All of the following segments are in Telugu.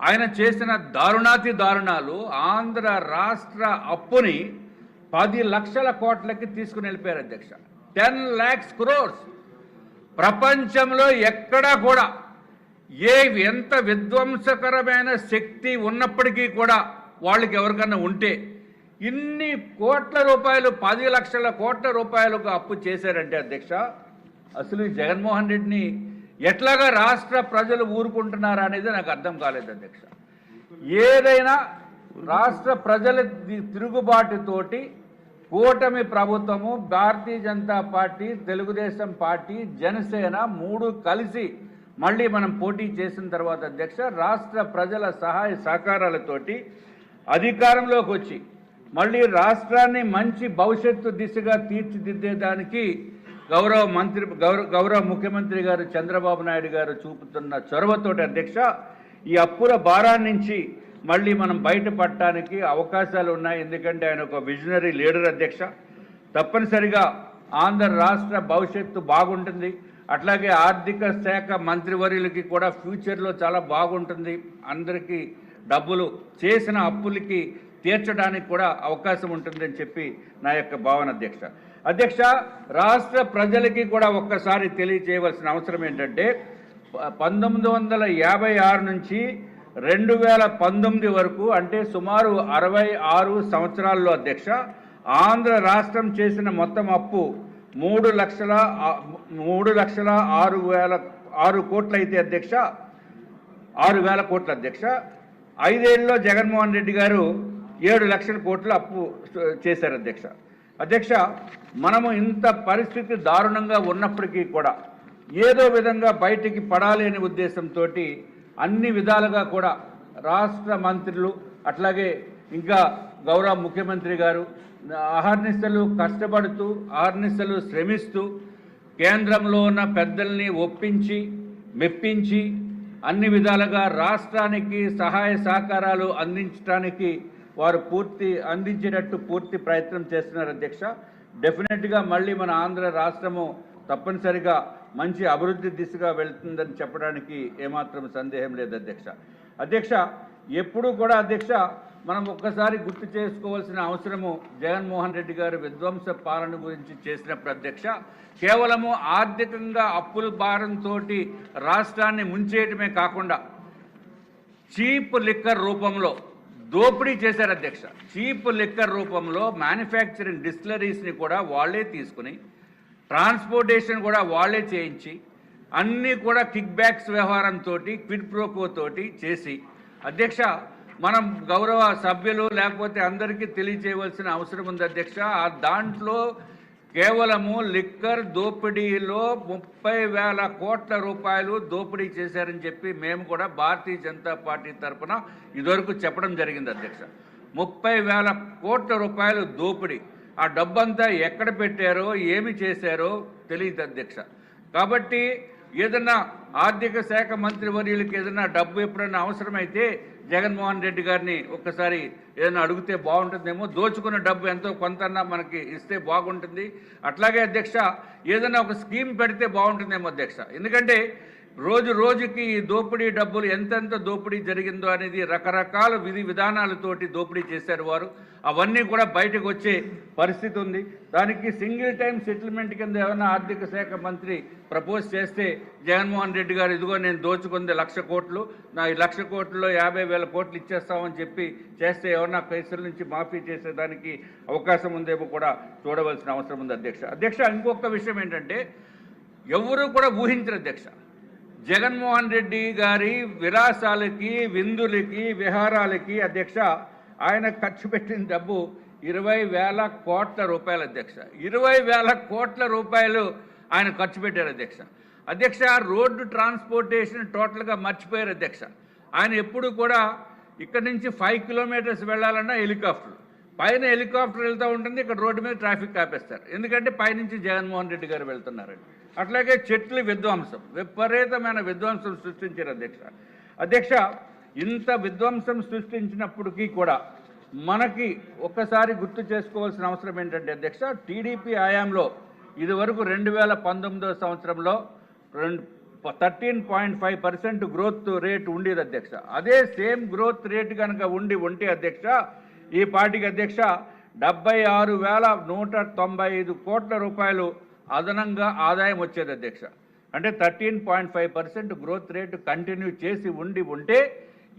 ఆయన చేసిన దారుణాతి దారుణాలు ఆంధ్ర రాష్ట్ర అప్పుని పది లక్షల కోట్లకి తీసుకుని వెళ్ళిపోయారు అధ్యక్ష. టెన్ ల్యాక్స్ క్రోర్స్. ప్రపంచంలో ఎక్కడా కూడా ఏ ఎంత విధ్వంసకరమైన శక్తి ఉన్నప్పటికీ కూడా వాళ్ళకి ఎవరికన్నా ఉంటే ఇన్ని కోట్ల రూపాయలు పది లక్షల కోట్ల రూపాయలకు అప్పు చేశారంటే అధ్యక్ష అసలు జగన్మోహన్ రెడ్డిని ఎట్లాగా రాష్ట్ర ప్రజలు ఊరుకుంటున్నారా అనేది నాకు అర్థం కాలేదు అధ్యక్ష. ఏదైనా రాష్ట్ర ప్రజల తిరుగుబాటుతోటి కూటమి ప్రభుత్వము భారతీయ జనతా పార్టీ తెలుగుదేశం పార్టీ జనసేన మూడు కలిసి మళ్ళీ మనం పోటీ చేసిన తర్వాత అధ్యక్ష రాష్ట్ర ప్రజల సహాయ సహకారాలతోటి అధికారంలోకి వచ్చి మళ్ళీ రాష్ట్రాన్ని మంచి భవిష్యత్తు దిశగా తీర్చిదిద్దేదానికి గౌరవ మంత్రి గౌరవ గౌరవ ముఖ్యమంత్రి గారు చంద్రబాబు నాయుడు గారు చూపుతున్న చొరవతోటి అధ్యక్ష ఈ అప్పుల భారాన్ని నుంచి మళ్ళీ మనం బయటపడటానికి అవకాశాలు ఉన్నాయి. ఎందుకంటే ఆయన ఒక విజనరీ లీడర్ అధ్యక్ష. తప్పనిసరిగా ఆంధ్ర రాష్ట్ర భవిష్యత్తు బాగుంటుంది. అట్లాగే ఆర్థిక శాఖ మంత్రివర్యులకి కూడా ఫ్యూచర్లో చాలా బాగుంటుంది. అందరికీ డబ్బులు చేసిన అప్పులకి తీర్చడానికి కూడా అవకాశం ఉంటుందని చెప్పి నా యొక్క భావన అధ్యక్ష. అధ్యక్ష రాష్ట్ర ప్రజలకి కూడా ఒక్కసారి తెలియచేయవలసిన అవసరం ఏంటంటే ప- పంతొమ్మిది వందల యాభై ఆరు నుంచి రెండు వేల పంతొమ్మిది వరకు అంటే సుమారు అరవై ఆరు సంవత్సరాల్లో అధ్యక్ష ఆంధ్ర రాష్ట్రం చేసిన మొత్తం అప్పు మూడు లక్షల మూడు లక్షల ఆరు వేల ఆరు కోట్లు అయితే అధ్యక్ష ఆరు వేల కోట్ల అధ్యక్ష ఐదేళ్ళలో జగన్మోహన్ రెడ్డి గారు ఏడు లక్షల కోట్లు అప్పు చేశారు అధ్యక్ష. అధ్యక్ష మనము ఇంత పరిస్థితి దారుణంగా ఉన్నప్పటికీ కూడా ఏదో విధంగా బయటికి పడాలి అనే ఉద్దేశంతో అన్ని విధాలుగా కూడా రాష్ట్ర మంత్రులు అట్లాగే ఇంకా గౌరవ ముఖ్యమంత్రి గారు అహర్నిశలు కష్టపడుతూ అహర్నిశలు శ్రమిస్తూ కేంద్రంలో ఉన్న పెద్దల్ని ఒప్పించి మెప్పించి అన్ని విధాలుగా రాష్ట్రానికి సహాయ సహకారాలు అందించడానికి వారు పూర్తి అందించేటట్టు పూర్తి ప్రయత్నం చేస్తున్నారు అధ్యక్ష. డెఫినెట్గా మళ్ళీ మన ఆంధ్ర రాష్ట్రము తప్పనిసరిగా మంచి అభివృద్ధి దిశగా వెళ్తుందని చెప్పడానికి ఏమాత్రం సందేహం లేదు అధ్యక్ష. అధ్యక్ష ఎప్పుడూ కూడా అధ్యక్ష మనం ఒక్కసారి గుర్తు చేసుకోవాల్సిన అవసరము జగన్మోహన్ రెడ్డి గారు విధ్వంస పాలన గురించి చేసినప్పుడు అధ్యక్ష. కేవలము ఆర్థికంగా అప్పుల భారంతో రాష్ట్రాన్ని ముంచేయటమే కాకుండా చీప్ లిక్కర్ రూపంలో దోపిడీ చేశారు అధ్యక్ష. చీప్ లిక్కర్ రూపంలో మ్యానుఫ్యాక్చరింగ్ డిస్టిలరీస్ని కూడా వాళ్ళే తీసుకుని ట్రాన్స్పోర్టేషన్ కూడా వాళ్ళే చేయించి అన్నీ కూడా కిక్ బ్యాక్స్ వ్యవహారంతో క్విడ్ ప్రోకో తోటి చేసి అధ్యక్ష మనం గౌరవ సభ్యులు లేకపోతే అందరికీ తెలియజేయవలసిన అవసరం ఉంది అధ్యక్ష. ఆ దాంట్లో కేవలము లిక్కర్ దోపిడీలో ముప్పై వేల కోట్ల రూపాయలు దోపిడీ చేశారని చెప్పి మేము కూడా భారతీయ జనతా పార్టీ తరఫున ఇదివరకు చెప్పడం జరిగింది అధ్యక్ష. ముప్పై వేల కోట్ల రూపాయలు దోపిడీ. ఆ డబ్బంతా ఎక్కడ పెట్టారో ఏమి చేశారో తెలియదు అధ్యక్ష. కాబట్టి ఏదన్నా ఆర్థిక శాఖ మంత్రి వర్యులకి ఏదైనా డబ్బు ఎప్పుడైనా అవసరమైతే జగన్మోహన్ రెడ్డి గారిని ఒక్కసారి ఏదైనా అడిగితే బాగుంటుందేమో దోచుకున్న డబ్బు ఎంతో కొంతన్నా మనకి ఇస్తే బాగుంటుంది. అట్లాగే అధ్యక్ష ఏదైనా ఒక స్కీమ్ పెడితే బాగుంటుందేమో అధ్యక్ష. ఎందుకంటే రోజు రోజుకి ఈ దోపిడీ డబ్బులు ఎంతెంత దోపిడీ జరిగిందో అనేది రకరకాల విధి విధానాలతోటి దోపిడీ చేశారు వారు. అవన్నీ కూడా బయటకు వచ్చే పరిస్థితి ఉంది. దానికి సింగిల్ టైం సెటిల్మెంట్ కింద ఏమైనా ఆర్థిక శాఖ మంత్రి ప్రపోజ్ చేస్తే జగన్మోహన్ రెడ్డి గారు ఇదిగో నేను దోచుకుంది లక్ష కోట్లు నా ఈ లక్ష కోట్లలో యాభై వేల కోట్లు ఇచ్చేస్తామని చెప్పి చేస్తే ఏమన్నా కేసుల నుంచి మాఫీ చేసేదానికి అవకాశం ఉందేమో కూడా చూడవలసిన అవసరం ఉంది అధ్యక్ష. అధ్యక్ష ఇంకొక విషయం ఏంటంటే ఎవరు కూడా ఊహించరు అధ్యక్ష. జగన్మోహన్ రెడ్డి గారి విలాసాలకి విందులకి విహారాలకి అధ్యక్ష ఆయన ఖర్చు పెట్టిన డబ్బు ఇరవై వేల కోట్ల రూపాయలు అధ్యక్ష. ఇరవై వేల కోట్ల రూపాయలు ఆయన ఖర్చు పెట్టారు అధ్యక్ష. అధ్యక్ష రోడ్డు ట్రాన్స్పోర్టేషన్ టోటల్గా మర్చిపోయారు అధ్యక్ష. ఆయన ఎప్పుడు కూడా ఇక్కడ నుంచి ఫైవ్ కిలోమీటర్స్ వెళ్ళాలన్నా హెలికాప్టర్. పైన హెలికాప్టర్ వెళ్తూ ఉంటుంది ఇక్కడ రోడ్డు మీద ట్రాఫిక్ ఆపేస్తారు. ఎందుకంటే పైనుంచి జగన్మోహన్ రెడ్డి గారు వెళ్తున్నారండి. అట్లాగే చెట్లు విధ్వంసం విపరీతమైన విధ్వంసం సృష్టించారు అధ్యక్ష. అధ్యక్ష ఇంత విధ్వంసం సృష్టించినప్పటికీ కూడా మనకి ఒక్కసారి గుర్తు చేసుకోవాల్సిన అవసరం ఏంటంటే అధ్యక్ష టీడీపీ హయాంలో ఇదివరకు రెండు వేల పంతొమ్మిదో సంవత్సరంలో రెండు thirteen point five percent growth rate ఉండేది అధ్యక్ష. అదే సేమ్ గ్రోత్ రేట్ కనుక ఉండి ఉంటే అధ్యక్ష ఈ పార్టీకి అధ్యక్ష డెబ్బై ఆరు వేల నూట తొంభై ఐదు కోట్ల రూపాయలు అదనంగా ఆదాయం వచ్చేది అధ్యక్ష. అంటే thirteen point five percent growth rate continue చేసి ఉండి ఉంటే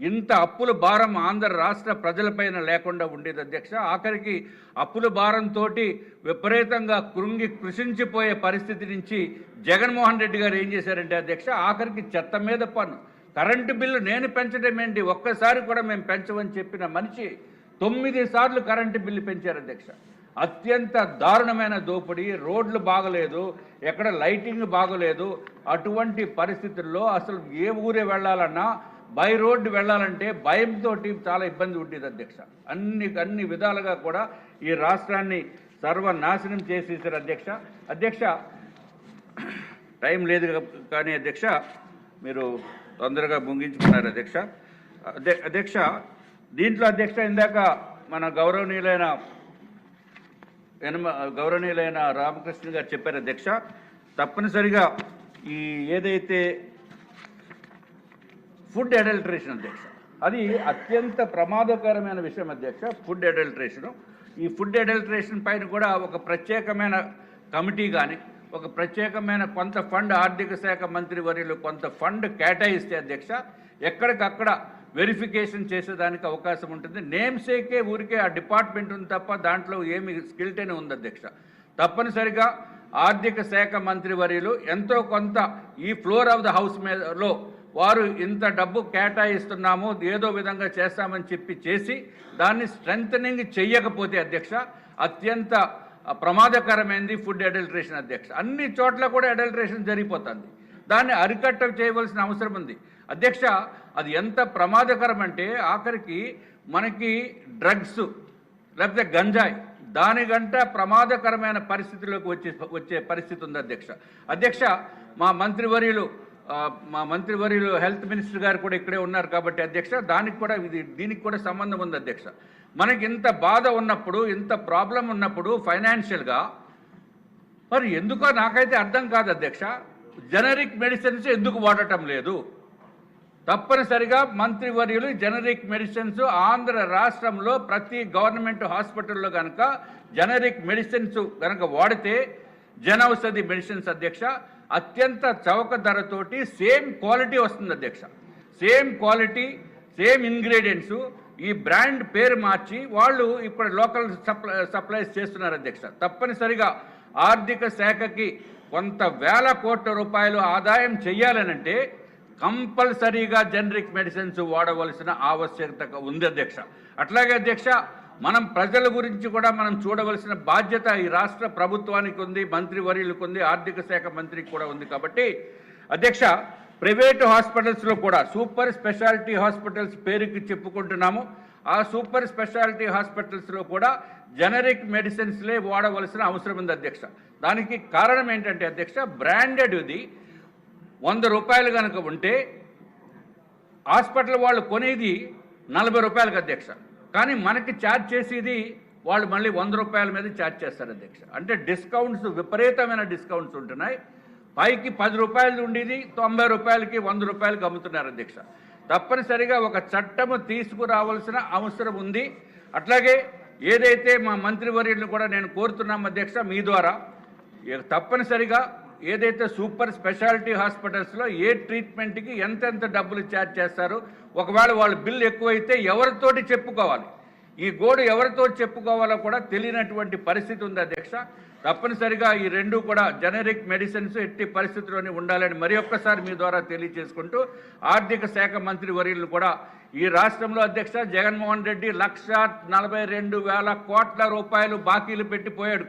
ఇంత అప్పుల భారం ఆంధ్ర రాష్ట్ర ప్రజలపైన లేకుండా ఉండేది అధ్యక్ష. ఆఖరికి అప్పుల భారంతో విపరీతంగా కృంగి కృషించిపోయే పరిస్థితి నుంచి జగన్మోహన్ రెడ్డి గారు ఏం చేశారంటే అధ్యక్ష ఆఖరికి చెత్త మీద పన్ను. కరెంటు బిల్లు నేను పెంచడం ఏంటి? ఒక్కసారి కూడా మేము పెంచమని చెప్పిన మనిషి తొమ్మిది సార్లు కరెంటు బిల్లు పెంచారు అధ్యక్ష. అత్యంత దారుణమైన దోపిడీ. రోడ్లు బాగలేదు ఎక్కడ లైటింగ్ బాగలేదు. అటువంటి పరిస్థితుల్లో అసలు ఏ ఊరే వెళ్ళాలన్నా బై రోడ్డు వెళ్ళాలంటే భయంతో చాలా ఇబ్బంది ఉండేది అధ్యక్ష. అన్ని అన్ని విధాలుగా కూడా ఈ రాష్ట్రాన్ని సర్వనాశనం చేసేసారు అధ్యక్ష. అధ్యక్ష టైం లేదు కానీ అధ్యక్ష మీరు తొందరగా ముగించుకున్నారు అధ్యక్ష. అధ్యక్ష దీంట్లో అధ్యక్ష ఇందాక మన గౌరవనీయులైన ఎనమ గౌరవనీయులైన రామకృష్ణ గారు చెప్పారు అధ్యక్ష. తప్పనిసరిగా ఈ ఏదైతే ఫుడ్ అడల్టరేషన్ అధ్యక్ష అది అత్యంత ప్రమాదకరమైన విషయం అధ్యక్ష ఫుడ్ అడల్టరేషన్. ఈ ఫుడ్ అడల్టరేషన్ పైన కూడా ఒక ప్రత్యేకమైన కమిటీ కానీ ఒక ప్రత్యేకమైన కొంత ఫండ్ ఆర్థిక శాఖ మంత్రి వర్యులు కొంత ఫండ్ కేటాయిస్తే అధ్యక్ష ఎక్కడికక్కడ వెరిఫికేషన్ చేసేదానికి అవకాశం ఉంటుంది. నేమ్ సేకే ఊరికే ఆ డిపార్ట్మెంట్ ఉంది తప్ప దాంట్లో ఏమి స్కిల్టేనే ఉంది అధ్యక్ష. తప్పనిసరిగా ఆర్థిక శాఖ మంత్రి వర్యులు ఎంతో కొంత ఈ ఫ్లోర్ ఆఫ్ ద హౌస్ మీదలో వారు ఇంత డబ్బు కేటాయిస్తున్నాము ఏదో విధంగా చేస్తామని చెప్పి చేసి దాన్ని స్ట్రెంథనింగ్ చెయ్యకపోతే అధ్యక్ష అత్యంత ప్రమాదకరమైంది ఫుడ్ అడల్ట్రేషన్ అధ్యక్ష. అన్ని చోట్ల కూడా అడల్ట్రేషన్ జరిగిపోతుంది. దాన్ని అరికట్ట చేయవలసిన అవసరం ఉంది. అధ్యక్ష అది ఎంత ప్రమాదకరం అంటే ఆఖరికి మనకి డ్రగ్స్ లేకపోతే గంజాయి దానికంట ప్రమాదకరమైన పరిస్థితిలోకి వచ్చే వచ్చే పరిస్థితి ఉంది అధ్యక్ష. అధ్యక్ష మా మంత్రివర్యులు మా మంత్రివర్యులు హెల్త్ మినిస్టర్ గారు కూడా ఇక్కడే ఉన్నారు కాబట్టి అధ్యక్ష దానికి కూడా ఇది దీనికి కూడా సంబంధం ఉంది అధ్యక్ష. మనకి ఇంత బాధ ఉన్నప్పుడు ఇంత ప్రాబ్లం ఉన్నప్పుడు ఫైనాన్షియల్గా మరి ఎందుకో నాకైతే అర్థం కాదు అధ్యక్ష. జనరిక్ మెడిసిన్స్ ఎందుకు వాడటం లేదు? తప్పనిసరిగా మంత్రివర్యులు జనరిక్ మెడిసిన్స్ ఆంధ్ర రాష్ట్రంలో ప్రతి గవర్నమెంట్ హాస్పిటల్లో కనుక జనరిక్ మెడిసిన్స్ కనుక వాడితే జనౌషధి మెడిసిన్స్ అధ్యక్ష అత్యంత చౌక ధరతోటి సేమ్ క్వాలిటీ వస్తుంది అధ్యక్ష. సేమ్ క్వాలిటీ సేమ్ ఇంగ్రీడియంట్స్ ఈ బ్రాండ్ పేరు మార్చి వాళ్ళు ఇప్పుడు లోకల్ సప్లై సప్లైస్ చేస్తున్నారు అధ్యక్ష. తప్పనిసరిగా ఆర్థిక శాఖకి కొంత వేల కోట్ల రూపాయలు ఆదాయం చేయాలనంటే కంపల్సరీగా జనరిక్ మెడిసిన్స్ వాడవలసిన ఆవశ్యకత ఉంది అధ్యక్ష. అట్లాగే అధ్యక్ష మనం ప్రజల గురించి కూడా మనం చూడవలసిన బాధ్యత ఈ రాష్ట్ర ప్రభుత్వానికి ఉంది మంత్రివర్యులకు ఉంది ఆర్థిక శాఖ మంత్రికి కూడా ఉంది కాబట్టి అధ్యక్ష ప్రైవేటు హాస్పిటల్స్లో కూడా సూపర్ స్పెషాలిటీ హాస్పిటల్స్ పేరుకి చెప్పుకుంటున్నాము. ఆ సూపర్ స్పెషాలిటీ హాస్పిటల్స్లో కూడా జనరిక్ మెడిసిన్స్లే వాడవలసిన అవసరం ఉంది అధ్యక్ష. దానికి కారణం ఏంటంటే అధ్యక్ష బ్రాండెడ్ది వంద రూపాయలు కనుక ఉంటే హాస్పిటల్ వాళ్ళు కొనేది నలభై రూపాయలకు అధ్యక్ష. కానీ మనకి ఛార్జ్ చేసేది వాళ్ళు మళ్ళీ వంద రూపాయల మీద ఛార్జ్ చేస్తారు అధ్యక్ష. అంటే డిస్కౌంట్స్ విపరీతమైన డిస్కౌంట్స్ ఉంటున్నాయి. పైకి పది రూపాయలు ఉండేది తొంభై రూపాయలకి వంద రూపాయలకి అమ్ముతున్నారు అధ్యక్ష. తప్పనిసరిగా ఒక చట్టము తీసుకురావాల్సిన అవసరం ఉంది. అట్లాగే ఏదైతే మా మంత్రివర్యులను కూడా నేను కోరుతున్నాం అధ్యక్ష మీ ద్వారా తప్పనిసరిగా ఏదైతే సూపర్ స్పెషాలిటీ హాస్పిటల్స్లో ఏ ట్రీట్మెంట్కి ఎంతెంత డబ్బులు ఛార్జ్ చేస్తారు ఒకవేళ వాళ్ళ బిల్లు ఎక్కువైతే ఎవరితోటి చెప్పుకోవాలి? ఈ గోడు ఎవరితో చెప్పుకోవాలో కూడా తెలియనటువంటి పరిస్థితి ఉంది అధ్యక్ష. తప్పనిసరిగా ఈ రెండు కూడా జనరిక్ మెడిసిన్స్ ఎట్టి పరిస్థితిలోనే ఉండాలని మరి ఒక్కసారి మీ ద్వారా తెలియజేసుకుంటూ ఆర్థిక శాఖ మంత్రి వర్యులు కూడా ఈ రాష్ట్రంలో అధ్యక్ష జగన్మోహన్ రెడ్డి లక్ష నలభై రెండు వేల కోట్ల రూపాయలు బాకీలు పెట్టిపోయాడు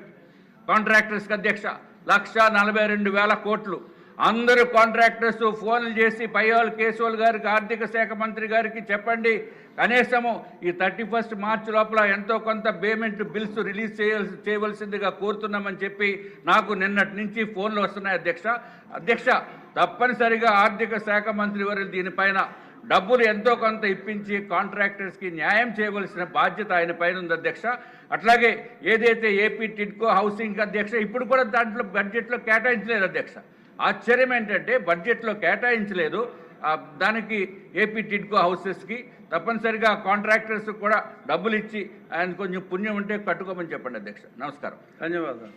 కాంట్రాక్టర్స్కి అధ్యక్ష. లక్ష నలభై రెండు వేల కోట్లు. అందరూ కాంట్రాక్టర్స్ ఫోన్లు చేసి పైవాళ్ళు కేశవులు గారికి ఆర్థిక శాఖ మంత్రి గారికి చెప్పండి. కనీసము ఈ థర్టీ ఫస్ట్ మార్చ్ లోపల ఎంతో కొంత పేమెంట్ బిల్స్ రిలీజ్ చేయాల్సి చేయవలసిందిగా కోరుతున్నామని చెప్పి నాకు నిన్నటి నుంచి ఫోన్లు వస్తున్నాయి అధ్యక్ష. అధ్యక్ష తప్పనిసరిగా ఆర్థిక శాఖ మంత్రి వారు దీనిపైన డబ్బులు ఎంతో కొంత ఇప్పించి కాంట్రాక్టర్స్కి న్యాయం చేయవలసిన బాధ్యత ఆయన పైన ఉంది అధ్యక్ష. అట్లాగే ఏదైతే ఏపీ టిడ్కో హౌసింగ్ అధ్యక్ష ఇప్పుడు కూడా దాంట్లో బడ్జెట్లో కేటాయించలేదు అధ్యక్ష. ఆశ్చర్యం ఏంటంటే బడ్జెట్లో కేటాయించలేదు. దానికి ఏపీ టిడ్కో హౌసెస్కి తప్పనిసరిగా కాంట్రాక్టర్స్ కూడా డబ్బులు ఇచ్చి ఆయన కొంచెం పుణ్యం ఉంటే కట్టుకోమని చెప్పండి అధ్యక్ష. నమస్కారం. ధన్యవాదాలు.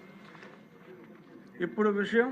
ఇప్పుడు విషయం